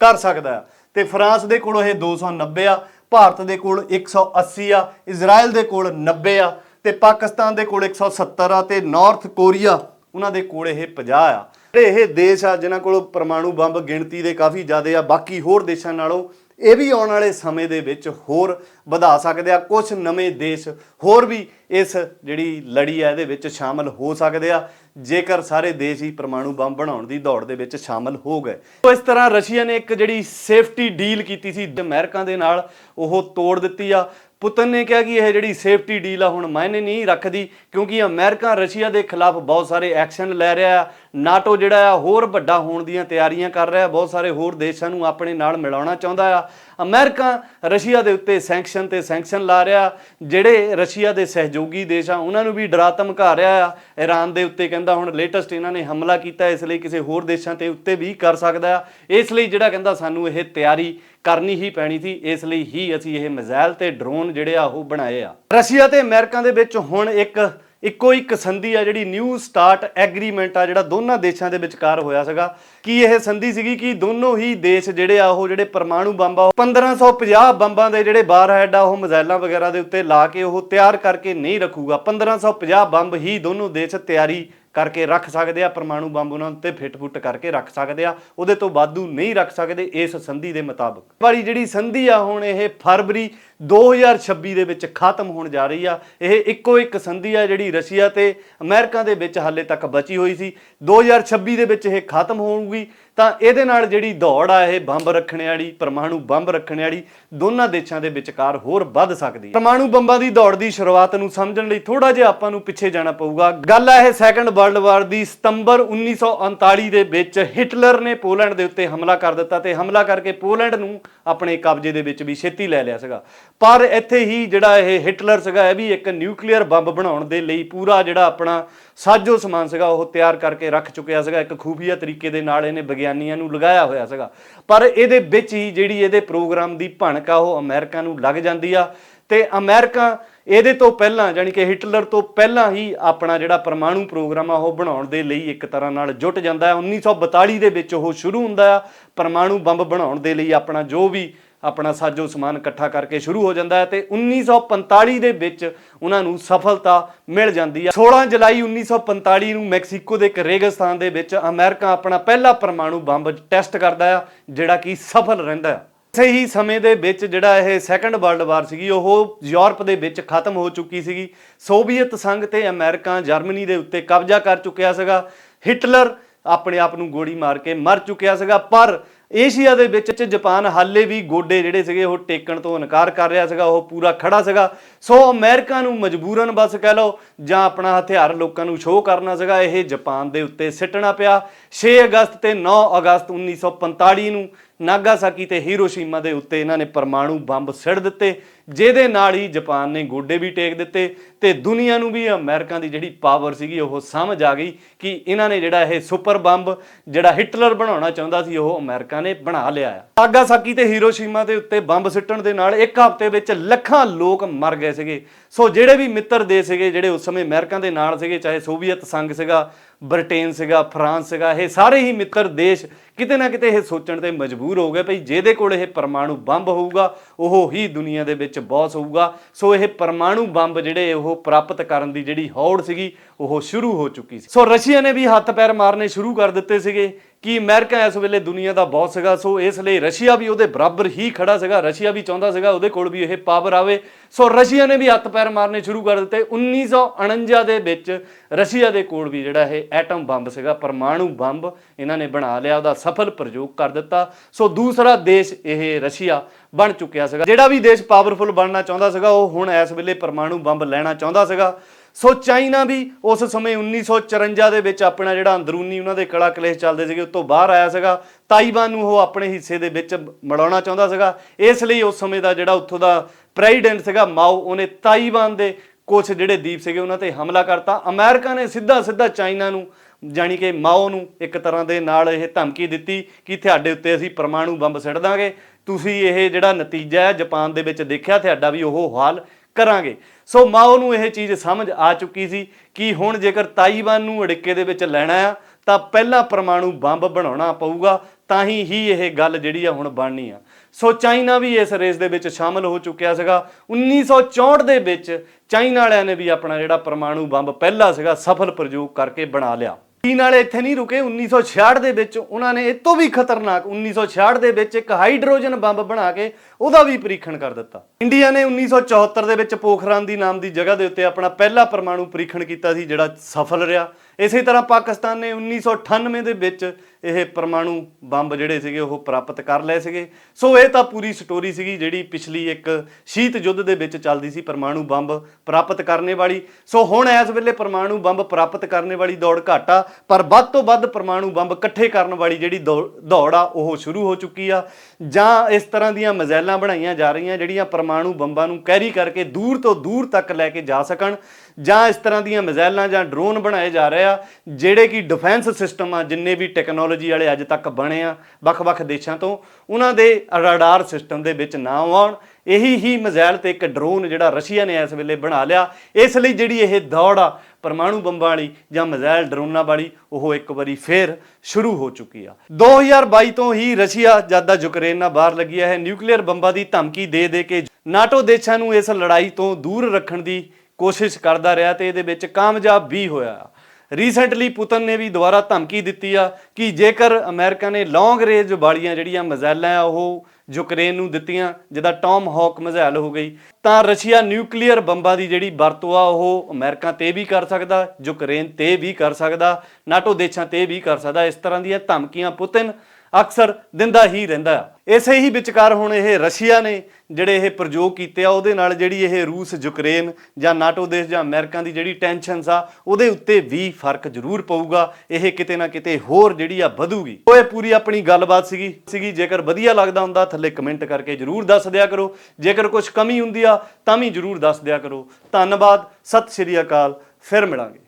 ਕਰ ਸਕਦਾ ਆ ਤੇ ਫਰਾਂਸ ਦੇ ਕੋਲ ਇਹ 290 ਆ, ਭਾਰਤ ਦੇ ਕੋਲ 180 ਆ ਇਜ਼ਰਾਈਲ ਦੇ ਕੋਲ 90 ਆ, ਤੇ ਪਾਕਿਸਤਾਨ ਦੇ ਕੋਲ 170 ਆ, ਤੇ ਨਾਰਥ ਕੋਰੀਆ, ਉਹਨਾਂ ਦੇ ਕੋਲ ਇਹ 50 ਆ। ਜਿਹੜੇ ਇਹ ਦੇਸ਼ ਆ, ਜਿਨ੍ਹਾਂ ਕੋਲ ਪਰਮਾਣੂ ਬੰਬ ਗਿਣਤੀ ਦੇ ਕਾਫੀ ਜ਼ਿਆਦੇ ਆ, ਬਾਕੀ ਹੋਰ ਦੇਸ਼ਾਂ ਨਾਲੋਂ ਇਹ ਵੀ ਆਉਣ ਵਾਲੇ ਸਮੇਂ ਦੇ ਵਿੱਚ ਹੋਰ ਵਧਾ ਸਕਦੇ ਆ ਕੁਝ ਨਵੇਂ ਦੇਸ਼ ਹੋਰ ਵੀ ਇਸ ਜਿਹੜੀ ਲੜੀ ਆ, ਇਹਦੇ ਵਿੱਚ ਸ਼ਾਮਲ ਹੋ ਸਕਦੇ ਆ। ਜੇਕਰ ਸਾਰੇ ਦੇਸ਼ ਹੀ ਪਰਮਾਣੂ ਬੰਬ ਬਣਾਉਣ ਦੀ ਦੌੜ ਦੇ ਵਿੱਚ ਸ਼ਾਮਲ ਹੋ ਗਏ। ਸੋ ਇਸ ਤਰ੍ਹਾਂ ਰਸ਼ੀਆ ਨੇ ਇੱਕ ਜਿਹੜੀ ਸੇਫਟੀ ਡੀਲ ਕੀਤੀ ਸੀ, ਅਮਰੀਕਾ ਦੇ ਨਾਲ ਉਹ ਤੋੜ ਦਿੱਤੀ ਆ। ਪੁਤਨ ਨੇ ਕਿਹਾ ਕਿ ਇਹ ਜਿਹੜੀ ਸੇਫਟੀ ਡੀਲ ਆ, ਹੁਣ ਮਾਇਨੇ ਨਹੀਂ ਰੱਖਦੀ, ਕਿਉਂਕਿ ਅਮਰੀਕਾ ਰਸ਼ੀਆ ਦੇ ਖਿਲਾਫ ਬਹੁਤ ਸਾਰੇ ਐਕਸ਼ਨ ਲੈ ਰਿਹਾ ਆ। ਨਾਟੋ ਜਿਹੜਾ ਆ, ਹੋਰ ਵੱਡਾ ਹੋਣ ਦੀਆਂ ਤਿਆਰੀਆਂ ਕਰ ਰਿਹਾ, ਬਹੁਤ ਸਾਰੇ ਹੋਰ ਦੇਸ਼ਾਂ ਨੂੰ ਆਪਣੇ ਨਾਲ ਮਿਲਾਉਣਾ ਚਾਹੁੰਦਾ ਆ। ਅਮਰੀਕਾ ਰਸ਼ੀਆ ਦੇ ਉੱਤੇ ਸੈਂਕਸ਼ਨ ਤੇ ਸੈਂਕਸ਼ਨ ਲਾ ਰਿਹਾ, ਜਿਹੜੇ ਰਸ਼ੀਆ ਦੇ ਸਹਿਯੋਗੀ ਦੇਸ਼ ਆ, ਉਹਨਾਂ ਨੂੰ ਵੀ ਡਰਾ ਧਮਕਾ ਰਿਹਾ ਆ। ਈਰਾਨ ਦੇ ਉੱਤੇ ਕਹਿੰਦਾ ਹੁਣ ਲੇਟੈਸਟ ਇਹਨਾਂ ਨੇ ਹਮਲਾ ਕੀਤਾ, ਇਸ ਲਈ ਕਿਸੇ ਹੋਰ ਦੇਸ਼ਾਂ ਤੇ ਉੱਤੇ ਵੀ ਕਰ ਸਕਦਾ ਆ। ਇਸ ਲਈ ਜਿਹੜਾ ਕਹਿੰਦਾ ਸਾਨੂੰ ਇਹ ਤਿਆਰੀ ਕਰਨੀ ਹੀ ਪੈਣੀ ਸੀ, ਇਸ ਲਈ ਹੀ ਅਸੀਂ ਇਹ ਮਿਜ਼ਾਈਲ ਤੇ ਡਰੋਨ ਜਿਹੜੇ ਆ, ਉਹ ਬਣਾਏ ਆ। ਰਸ਼ੀਆ ਤੇ ਅਮਰੀਕਾ ਦੇ ਵਿੱਚ ਹੁਣ ਇੱਕ ਇੱਕੋ ਇੱਕ ਸੰਧੀ ਆ ਜਿਹੜੀ ਨਿਊ ਸਟਾਰਟ ਐਗਰੀਮੈਂਟ ਆ ਜਿਹੜਾ ਦੋਨਾਂ ਦੇਸ਼ਾਂ ਦੇ ਵਿਚਕਾਰ ਹੋਇਆ ਸੀਗਾ। ਕਿ ਇਹ ਸੰਧੀ ਸੀਗੀ ਕਿ ਦੋਨੋਂ ਹੀ ਦੇਸ਼ ਜਿਹੜੇ ਆ ਉਹ ਜਿਹੜੇ ਪਰਮਾਣੂ ਬੰਬ ਆ, ਉਹ 1550 ਬੰਬਾਂ ਦੇ ਜਿਹੜੇ ਬਾਰ ਹੈਡ ਆ, ਉਹ ਮਿਜ਼ਾਈਲਾਂ ਵਗੈਰਾ ਦੇ ਉੱਤੇ ਲਾ ਕੇ ਉਹ ਤਿਆਰ ਕਰਕੇ ਨਹੀਂ ਰੱਖੂਗਾ। 1550 ਬੰਬ ਹੀ ਦੋਨੋਂ ਦੇਸ਼ ਤਿਆਰੀ ਕਰਕੇ ਰੱਖ ਸਕਦੇ ਆ, ਪਰਮਾਣੂ ਬੰਬ ਉਹਨਾਂ ਉੱਤੇ ਫਿੱਟ-ਫੁੱਟ ਕਰਕੇ ਰੱਖ ਸਕਦੇ ਆ, ਉਹਦੇ ਤੋਂ ਵਾਧੂ ਨਹੀਂ ਰੱਖ ਸਕਦੇ ਇਸ ਸੰਧੀ ਦੇ ਮੁਤਾਬਕ। ਵਾਲੀ ਜਿਹੜੀ ਸੰਧੀ ਆ, ਹੁਣ ਇਹ ਫਰਵਰੀ 2026 ਦੇ ਵਿੱਚ ਖਤਮ ਹੋਣ ਜਾ ਰਹੀ ਆ, ਇਹ ਇੱਕੋ ਇੱਕ ਸੰਧੀ ਆ ਜਿਹੜੀ ਰਸ਼ੀਆ ਤੇ ਅਮਰੀਕਾ ਦੇ ਵਿੱਚ ਹਾਲੇ ਤੱਕ ਬਚੀ ਹੋਈ ਸੀ। 2026 ਦੇ ਵਿੱਚ ਇਹ ਖਤਮ ਹੋਊਗੀ ਤਾਂ ਇਹਦੇ ਨਾਲ ਜਿਹੜੀ ਦੌੜ ਆ, ਇਹ ਬੰਬ ਰੱਖਣ ਵਾਲੀ, ਪਰਮਾਣੂ ਬੰਬ ਰੱਖਣ ਵਾਲੀ, ਦੋਨਾਂ ਦੇਸ਼ਾਂ ਦੇ ਵਿਚਕਾਰ ਹੋਰ ਵੱਧ ਸਕਦੀ ਹੈ। ਪਰਮਾਣੂ ਬੰਬਾਂ ਦੀ ਦੌੜ ਦੀ ਸ਼ੁਰੂਆਤ ਨੂੰ ਸਮਝਣ ਲਈ ਥੋੜਾ ਜਿਹਾ ਆਪਾਂ ਨੂੰ ਪਿੱਛੇ ਜਾਣਾ ਪਊਗਾ। ਗੱਲ ਆ ਇਹ ਸੈਕੰਡ ਵਰਲਡ ਵਾਰ ਦੀ, ਸਤੰਬਰ 1939 ਦੇ ਵਿੱਚ ਹਿਟਲਰ ਨੇ ਪੋਲੈਂਡ ਦੇ ਉੱਤੇ ਹਮਲਾ ਕਰ ਦਿੱਤਾ ਤੇ ਹਮਲਾ ਕਰਕੇ ਪੋਲੈਂਡ ਨੂੰ ਆਪਣੇ ਕਬਜ਼ੇ ਦੇ ਵਿੱਚ ਵੀ ਛੇਤੀ ਲੈ ਲਿਆ ਸੀਗਾ। ਪਰ ਇੱਥੇ ਹੀ ਜਿਹੜਾ ਇਹ ਹਿਟਲਰ ਸੀਗਾ, ਇਹ ਵੀ ਇੱਕ ਨਿਊਕਲੀਅਰ ਬੰਬ ਬਣਾਉਣ ਦੇ ਲਈ ਪੂਰਾ ਜਿਹੜਾ ਆਪਣਾ ਸਾਜੋ ਸਮਾਨ ਸੀਗਾ, ਉਹ ਤਿਆਰ ਕਰਕੇ ਰੱਖ ਚੁੱਕਿਆ ਸੀਗਾ, ਇੱਕ ਖੂਫੀਆ ਤਰੀਕੇ ਦੇ ਨਾਲ ਇਹਨੇ ਵਿਗਿਆਨੀਆਂ ਨੂੰ ਲਗਾਇਆ ਹੋਇਆ ਸੀਗਾ। ਪਰ ਇਹਦੇ ਵਿੱਚ ਹੀ ਜਿਹੜੀ ਇਹਦੇ ਪ੍ਰੋਗਰਾਮ ਦੀ ਭਣਕ ਆ, ਉਹ ਅਮਰੀਕਾ ਨੂੰ ਲੱਗ ਜਾਂਦੀ ਆ। ਤੇ ਅਮਰੀਕਾ ਇਹਦੇ ਤੋਂ ਪਹਿਲਾਂ ਯਾਨੀ ਕਿ ਹਿਟਲਰ ਤੋਂ ਪਹਿਲਾਂ ਹੀ ਆਪਣਾ ਜਿਹੜਾ ਪਰਮਾਣੂ ਪ੍ਰੋਗਰਾਮ ਆ, ਉਹ ਬਣਾਉਣ ਦੇ ਲਈ ਇੱਕ ਤਰ੍ਹਾਂ ਨਾਲ ਜੁਟ ਜਾਂਦਾ ਹੈ। 1942 ਦੇ ਵਿੱਚ ਉਹ ਸ਼ੁਰੂ ਹੁੰਦਾ ਆ, ਪਰਮਾਣੂ ਬੰਬ ਬਣਾਉਣ ਦੇ ਲਈ ਆਪਣਾ ਜੋ ਵੀ ਆਪਣਾ ਸਾਜੋ ਸਮਾਨ ਇਕੱਠਾ ਕਰਕੇ ਸ਼ੁਰੂ ਹੋ ਜਾਂਦਾ ਹੈ ਤੇ 1945 ਦੇ ਵਿੱਚ ਉਹਨਾਂ ਨੂੰ ਸਫਲਤਾ ਮਿਲ ਜਾਂਦੀ ਹੈ। 16 ਜੁਲਾਈ 1945 ਨੂੰ ਮੈਕਸੀਕੋ ਦੇ ਇੱਕ ਰੇਗਿਸਤਾਨ ਦੇ ਵਿੱਚ ਅਮਰੀਕਾ ਆਪਣਾ ਪਹਿਲਾ ਪਰਮਾਣੂ ਬੰਬ ਟੈਸਟ ਕਰਦਾ ਆ, ਜਿਹੜਾ ਕਿ ਸਫਲ ਰਹਿੰਦਾ ਹੈ ਇਸੇ ਹੀ ਸਮੇਂ ਦੇ ਵਿੱਚ ਜਿਹੜਾ ਇਹ ਸੈਕੰਡ ਵਰਲਡ ਵਾਰ ਸੀਗੀ, ਉਹ ਯੂਰਪ ਦੇ ਵਿੱਚ ਖਤਮ ਹੋ ਚੁੱਕੀ ਸੀਗੀ। ਸੋਵੀਅਤ ਸੰਘ ਤੇ ਅਮਰੀਕਾ ਜਰਮਨੀ ਦੇ ਉੱਤੇ ਕਬਜ਼ਾ ਕਰ ਚੁੱਕਿਆ ਸੀਗਾ। ਹਿਟਲਰ ਆਪਣੇ ਆਪ ਨੂੰ ਗੋਲੀ ਮਾਰ ਕੇ ਮਰ ਚੁੱਕਿਆ ਸੀਗਾ, ਪਰ ਏਸ਼ੀਆ ਦੇ ਵਿੱਚ ਜਾਪਾਨ ਹਾਲੇ ਵੀ ਗੋਡੇ ਜਿਹੜੇ ਸੀਗੇ ਉਹ ਟੇਕਣ ਤੋਂ ਇਨਕਾਰ ਕਰ ਰਿਹਾ ਸੀਗਾ, ਉਹ ਪੂਰਾ ਖੜਾ ਸੀਗਾ। ਸੋ ਅਮਰੀਕਾ ਨੂੰ ਮਜਬੂਰਨ ਬਸ ਕਹਿ ਲਓ, ਜਾਂ ਆਪਣਾ ਹਥਿਆਰ ਲੋਕਾਂ ਨੂੰ ਸ਼ੋਅ ਕਰਨਾ ਸੀਗਾ, ਇਹ ਜਾਪਾਨ ਦੇ ਉੱਤੇ ਸਿੱਟਣਾ ਪਿਆ। 6 ਅਗਸਤ ਤੇ 9 ਅਗਸਤ 1945 ਨੂੰ ਨਾਗਾਸਾਕੀ ਤੇ ਹੀਰੋਸ਼ੀਮਾ ਦੇ ਉੱਤੇ ਇਹਨਾਂ ਨੇ ਪਰਮਾਣੂ ਬੰਬ ਸਿੱਟ ਦਿੱਤੇ, ਜਿਹਦੇ ਨਾਲ ਹੀ ਜਾਪਾਨ ਨੇ ਗੋਡੇ ਵੀ ਟੇਕ ਦਿੱਤੇ ਤੇ ਦੁਨੀਆ ਨੂੰ ਵੀ ਅਮਰੀਕਾ ਦੀ ਜਿਹੜੀ ਪਾਵਰ ਸੀਗੀ, ਉਹ ਸਮਝ ਆ ਗਈ ਕਿ ਇਹਨਾਂ ਨੇ ਜਿਹੜਾ ਇਹ ਸੁਪਰ ਬੰਬ, ਜਿਹੜਾ ਹਿਟਲਰ ਬਣਾਉਣਾ ਚਾਹੁੰਦਾ ਸੀ, ਉਹ ਅਮਰੀਕਾ ਨੇ ਬਣਾ ਲਿਆ ਆ। ਨਾਗਾਸਾਕੀ ਤੇ ਹੀਰੋਸ਼ੀਮਾ ਦੇ ਉੱਤੇ ਬੰਬ ਸਿੱਟਣ ਦੇ ਨਾਲ ਇੱਕ ਹਫ਼ਤੇ ਵਿੱਚ ਲੱਖਾਂ ਲੋਕ ਮਰ ਗਏ ਸੀਗੇ। ਸੋ ਜਿਹੜੇ ਵੀ ਮਿੱਤਰ ਦੇਸ਼ ਸੀਗੇ, ਜਿਹੜੇ ਉਸ ਸਮੇਂ ਅਮਰੀਕਾ ਦੇ ਨਾਲ ਸੀਗੇ, ਚਾਹੇ ਸੋਵੀਅਤ ਸੰਘ ਸੀਗਾ, ਬ੍ਰਿਟੇਨ ਸੀਗਾ, ਫਰਾਂਸ ਸੀਗਾ, ਇਹ ਸਾਰੇ ਹੀ ਮਿੱਤਰ ਦੇਸ਼ ਕਿਤੇ ਨਾ ਕਿਤੇ ਇਹ ਸੋਚਣ ਤੇ ਮਜਬੂਰ ਹੋ ਗਏ ਭਈ ਜਿਹਦੇ ਕੋਲ ਇਹ ਪਰਮਾਣੂ ਬੰਬ ਹੋਊਗਾ, ਉਹ ਹੀ ਦੁਨੀਆ ਦੇ ਵਿੱਚ ਬੌਸ ਹੋਊਗਾ। ਸੋ ਇਹ ਪਰਮਾਣੂ ਬੰਬ ਜਿਹੜੇ ਉਹ ਪ੍ਰਾਪਤ ਕਰਨ ਦੀ ਜਿਹੜੀ ਹੌੜ ਸੀਗੀ, ਉਹ ਸ਼ੁਰੂ ਹੋ ਚੁੱਕੀ ਸੀ। ਸੋ ਰਸ਼ੀਆ ਨੇ ਵੀ ਹੱਥ ਪੈਰ ਮਾਰਨੇ ਸ਼ੁਰੂ ਕਰ ਦਿੱਤੇ ਸੀਗੇ। ਕਿ ਅਮਰੀਕਾ ਇਸ ਵੇਲੇ ਦੁਨੀਆ ਦਾ ਬਹੁਤ ਸੀਗਾ, ਸੋ ਇਸ ਲਈ ਰਸ਼ੀਆ ਵੀ ਉਹਦੇ ਬਰਾਬਰ ਹੀ ਖੜਾ ਸੀਗਾ, ਰਸ਼ੀਆ ਵੀ ਚਾਹੁੰਦਾ ਸੀਗਾ, ਉਹਦੇ ਕੋਲ ਵੀ ਇਹ ਪਾਵਰ ਆਵੇ। ਸੋ ਰਸ਼ੀਆ ਨੇ ਵੀ ਹੱਥ ਪੈਰ ਮਾਰਨੇ ਸ਼ੁਰੂ ਕਰ ਦਿੱਤੇ। 1949 ਦੇ ਵਿੱਚ ਰਸ਼ੀਆ ਦੇ ਕੋਲ ਵੀ ਜਿਹੜਾ ਇਹ ਐਟਮ ਬੰਬ ਸੀਗਾ, ਪਰਮਾਣੂ ਬੰਬ ਇਹਨਾਂ ਨੇ ਬਣਾ ਲਿਆ, ਉਹਦਾ ਸਫਲ ਪ੍ਰਯੋਗ ਕਰ ਦਿੱਤਾ। ਸੋ ਦੂਸਰਾ ਦੇਸ਼ ਇਹ ਰਸ਼ੀਆ ਬਣ ਚੁੱਕਿਆ ਸੀਗਾ। ਜਿਹੜਾ ਵੀ ਦੇਸ਼ ਪਾਵਰਫੁਲ ਬਣਨਾ ਚਾਹੁੰਦਾ ਸੀਗਾ, ਉਹ ਹੁਣ ਇਸ ਵੇਲੇ ਪਰਮਾਣੂ ਬੰਬ ਲੈਣਾ ਚਾਹੁੰਦਾ ਸੀਗਾ। ਸੋ ਚਾਈਨਾ ਵੀ ਉਸ ਸਮੇਂ 1954 ਦੇ ਵਿੱਚ ਆਪਣਾ ਜਿਹੜਾ ਅੰਦਰੂਨੀ ਉਹਨਾਂ ਦੇ ਕਲਾ ਕਲੇਸ਼ ਚੱਲਦੇ ਸੀਗੇ ਉਸ ਤੋਂ ਬਾਹਰ ਆਇਆ ਸੀਗਾ। ਤਾਈਵਾਨ ਨੂੰ ਉਹ ਆਪਣੇ ਹਿੱਸੇ ਦੇ ਵਿੱਚ ਮੜਾਉਣਾ ਚਾਹੁੰਦਾ ਸੀਗਾ। ਇਸ ਲਈ ਉਸ ਸਮੇਂ ਦਾ ਜਿਹੜਾ ਉੱਥੋਂ ਦਾ ਪ੍ਰੈਜ਼ੀਡੈਂਟ ਸੀਗਾ, ਮਾਓ, ਉਹਨੇ ਤਾਈਵਾਨ ਦੇ ਕੁਝ ਜਿਹੜੇ ਦੀਪ ਸੀਗੇ, ਉਹਨਾਂ ਤੇ ਹਮਲਾ ਕਰਤਾ। ਅਮਰੀਕਾ ਨੇ ਸਿੱਧਾ ਸਿੱਧਾ ਚਾਈਨਾ ਨੂੰ, ਜਾਣੀ ਕਿ ਮਾਓ ਨੂੰ ਇੱਕ ਤਰ੍ਹਾਂ ਦੇ ਨਾਲ ਇਹ ਧਮਕੀ ਦਿੱਤੀ ਕਿ ਤੁਹਾਡੇ ਉੱਤੇ ਅਸੀਂ ਪਰਮਾਣੂ ਬੰਬ ਸਿੱਟ ਦਾਂਗੇ। ਤੁਸੀਂ ਇਹ ਜਿਹੜਾ ਨਤੀਜਾ ਹੈ, ਜਾਪਾਨ ਦੇ ਵਿੱਚ ਦੇਖਿਆ, ਤੁਹਾਡਾ ਵੀ ਉਹ ਹਾਲ ਕਰਾਂਗੇ। ਸੋ ਮਾਓ ਨੂੰ ਇਹ ਚੀਜ਼ ਸਮਝ ਆ ਚੁੱਕੀ ਸੀ ਕਿ ਹੁਣ ਜੇਕਰ ਤਾਈਵਾਨ ਨੂੰ ਅੜਿੱਕੇ ਦੇ ਵਿੱਚ ਲੈਣਾ ਆ, ਤਾਂ ਪਹਿਲਾਂ ਪਰਮਾਣੂ ਬੰਬ ਬਣਾਉਣਾ ਪਊਗਾ, ਤਾਂ ਹੀ ਹੀ ਇਹ ਗੱਲ ਜਿਹੜੀ ਆ ਹੁਣ ਬਣਨੀ ਆ। ਸੋ ਚਾਈਨਾ ਵੀ ਇਸ ਰੇਸ ਦੇ ਵਿੱਚ ਸ਼ਾਮਲ ਹੋ ਚੁੱਕਿਆ ਸੀਗਾ। 1964 ਦੇ ਵਿੱਚ ਚਾਈਨਾ ਵਾਲਿਆਂ ਨੇ ਵੀ ਆਪਣਾ ਜਿਹੜਾ ਪਰਮਾਣੂ ਬੰਬ ਪਹਿਲਾ ਸੀਗਾ, ਸਫਲ ਪ੍ਰਯੋਗ ਕਰਕੇ ਬਣਾ ਲਿਆ। ਚੀਨ ਵਾਲੇ ਇੱਥੇ ਨਹੀਂ ਰੁਕੇ? 1966 ਦੇ ਵਿੱਚ ਉਹਨਾਂ ਨੇ ਇਹ ਤੋਂ ਵੀ ਖਤਰਨਾਕ 1966 ਦੇ ਵਿੱਚ ਇੱਕ ਹਾਈਡਰੋਜਨ ਬੰਬ ਬਣਾ ਕੇ ਉਹਦਾ ਵੀ ਪਰੀਖਣ ਕਰ ਦਿੱਤਾ। ਇੰਡੀਆ ਨੇ 1974 ਦੇ ਵਿੱਚ ਪੋਖਰਾਨ ਦੀ ਨਾਮ ਦੀ ਜਗ੍ਹਾ ਦੇ ਉੱਤੇ ਆਪਣਾ ਪਹਿਲਾ ਪਰਮਾਣੂ ਪਰੀਖਣ ਕੀਤਾ ਸੀ, ਜਿਹੜਾ ਸਫਲ ਰਿਹਾ। ਇਸੇ ਤਰ੍ਹਾਂ ਪਾਕਿਸਤਾਨ ਨੇ 1998 ਦੇ ਵਿੱਚ ਇਹ ਪਰਮਾਣੂ ਬੰਬ ਜਿਹੜੇ ਸੀਗੇ ਉਹ ਪ੍ਰਾਪਤ ਕਰ ਲਏ ਸੀਗੇ। ਸੋ ਇਹ ਤਾਂ ਪੂਰੀ ਸਟੋਰੀ ਸੀਗੀ ਜਿਹੜੀ ਪਿਛਲੀ ਇੱਕ ਸ਼ੀਤ ਯੁੱਧ ਦੇ ਵਿੱਚ ਚੱਲਦੀ ਸੀ ਪਰਮਾਣੂ ਬੰਬ ਪ੍ਰਾਪਤ ਕਰਨੇ ਵਾਲੀ। ਸੋ ਹੁਣ ਇਸ ਵੇਲੇ ਪਰਮਾਣੂ ਬੰਬ ਪ੍ਰਾਪਤ ਕਰਨੇ ਵਾਲੀ ਦੌੜ ਘੱਟ ਆ, ਪਰ ਵੱਧ ਤੋਂ ਵੱਧ ਪਰਮਾਣੂ ਬੰਬ ਇਕੱਠੇ ਕਰਨ ਵਾਲੀ ਜਿਹੜੀ ਦੌ- ਦੌੜ ਆ, ਉਹ ਸ਼ੁਰੂ ਹੋ ਚੁੱਕੀ ਆ। ਜਾਂ ਇਸ ਤਰ੍ਹਾਂ ਦੀਆਂ ਮਜ਼ਾਇਲਾਂ ਬਣਾਈਆਂ ਜਾ ਰਹੀਆਂ ਜਿਹੜੀਆਂ ਪਰਮਾਣੂ ਬੰਬਾਂ ਨੂੰ ਕੈਰੀ ਕਰਕੇ ਦੂਰ ਤੋਂ ਦੂਰ ਤੱਕ ਲੈ ਕੇ ਜਾ ਸਕਣ। ਜਾਂ ਇਸ ਤਰ੍ਹਾਂ ਦੀਆਂ ਮਜ਼ਾਇਲਾਂ ਜਾਂ ਡਰੋਨ ਬਣਾਏ ਜਾ ਰਹੇ ਆ, ਜਿਹੜੇ ਕਿ ਡਿਫੈਂਸ ਸਿਸਟਮ ਆ, ਜਿੰਨੇ ਵੀ ਟੈਕਨੋਲੋਜੀ ਵਾਲੇ ਅੱਜ ਤੱਕ ਬਣੇ ਆ, ਵੱਖ-ਵੱਖ ਦੇਸ਼ਾਂ ਤੋਂ, ਉਹਨਾਂ ਦੇ ਰਡਾਰ ਸਿਸਟਮ ਦੇ ਵਿੱਚ ਨਾ ਆਉਣ। ਇਹੀ ਹੀ ਮਜ਼ਾਇਲ ਤੇ ਇੱਕ ਡਰੋਨ ਜਿਹੜਾ ਰਸ਼ੀਆ ਨੇ ਇਸ ਵੇਲੇ ਬਣਾ ਲਿਆ। ਇਸ ਲਈ ਜਿਹੜੀ ਇਹ ਦੌੜ ਆ, ਪਰਮਾਣੂ ਬੰਬਾਂ ਵਾਲੀ ਜਾਂ ਮਿਜ਼ਾਈਲ ਡਰੋਨਾਂ ਵਾਲੀ, ਉਹ ਇੱਕ ਵਾਰੀ ਫੇਰ ਸ਼ੁਰੂ ਹੋ ਚੁੱਕੀ ਆ। 2022 ਤੋਂ ਹੀ ਰਸ਼ੀਆ ਜਦ ਦਾ ਯੂਕਰੇਨ ਨਾਲ ਬਾਹਰ ਲੱਗਿਆ ਹੈ, ਨਿਊਕਲੀਅਰ ਬੰਬਾਂ ਦੀ ਧਮਕੀ ਦੇ ਦੇ ਕੇ ਨਾਟੋ ਦੇਸ਼ਾਂ ਨੂੰ ਇਸ ਲੜਾਈ ਤੋਂ ਦੂਰ ਰੱਖਣ ਦੀ ਕੋਸ਼ਿਸ਼ ਕਰਦਾ ਰਿਹਾ ਤੇ ਇਹਦੇ ਵਿੱਚ ਕਾਮਯਾਬ ਵੀ ਹੋਇਆ। ਰੀਸੈਂਟਲੀ ਪੁਤਨ ਨੇ ਵੀ ਦੁਬਾਰਾ ਧਮਕੀ ਦਿੱਤੀ ਆ ਕਿ ਜੇਕਰ ਅਮਰੀਕਾ ਨੇ ਲੌਂਗ ਰੇਂਜ ਵਾਲੀਆਂ ਜਿਹੜੀਆਂ ਮਜ਼ਾਇਲਾਂ ਆ, ਉਹ ਯੂਕਰੇਨ ਨੂੰ ਦਿੱਤੀਆਂ ਜਿਹਦਾ ਟੌਮ ਹੌਕ ਮਜ਼ਾਇਲ ਹੋ ਗਈ, ਤਾਂ ਰਸ਼ੀਆ ਨਿਊਕਲੀਅਰ ਬੰਬਾਂ ਦੀ ਜਿਹੜੀ ਵਰਤੋਂ ਆ, ਉਹ ਅਮਰੀਕਾ ਤੇ ਵੀ ਕਰ ਸਕਦਾ, ਯੂਕਰੇਨ ਤੇ ਵੀ ਕਰ ਸਕਦਾ, ਨਾਟੋ ਦੇਸ਼ਾਂ ਤੇ ਵੀ ਕਰ ਸਕਦਾ। ਇਸ ਤਰ੍ਹਾਂ ਦੀਆਂ ਧਮਕੀਆਂ ਪੁਤਨ ਅਕਸਰ ਦਿੰਦਾ ਹੀ ਰਹਿੰਦਾ ਆ। ਇਸੇ ਹੀ ਵਿਚਕਾਰ ਹੁਣ ਇਹ ਰਸ਼ੀਆ ਨੇ ਜਿਹੜੇ ਇਹ ਪ੍ਰਯੋਗ ਕੀਤੇ ਆ, ਉਹਦੇ ਨਾਲ ਜਿਹੜੀ ਇਹ ਰੂਸ, ਯੂਕਰੇਨ ਜਾਂ ਨਾਟੋ ਦੇਸ਼ ਜਾਂ ਅਮਰੀਕਾ ਦੀ ਜਿਹੜੀ ਟੈਨਸ਼ਨਸ ਆ, ਉਹਦੇ ਉੱਤੇ ਵੀ ਫ਼ਰਕ ਜ਼ਰੂਰ ਪਊਗਾ। ਇਹ ਕਿਤੇ ਨਾ ਕਿਤੇ ਹੋਰ ਜਿਹੜੀ ਆ ਵਧੂਗੀ। ਉਹ ਇਹ ਪੂਰੀ ਆਪਣੀ ਗੱਲਬਾਤ ਸੀਗੀ ਸੀਗੀ, ਜੇਕਰ ਵਧੀਆ ਲੱਗਦਾ ਹੁੰਦਾ ਥੱਲੇ ਕਮੈਂਟ ਕਰਕੇ ਜ਼ਰੂਰ ਦੱਸ ਦਿਆ ਕਰੋ। ਜੇਕਰ ਕੁਝ ਕਮੀ ਹੁੰਦੀ ਆ, ਤਾਂ ਵੀ ਜ਼ਰੂਰ ਦੱਸ ਦਿਆ ਕਰੋ। ਧੰਨਵਾਦ, ਸਤਿ ਸ਼੍ਰੀ ਅਕਾਲ, ਫਿਰ ਮਿਲਾਂਗੇ।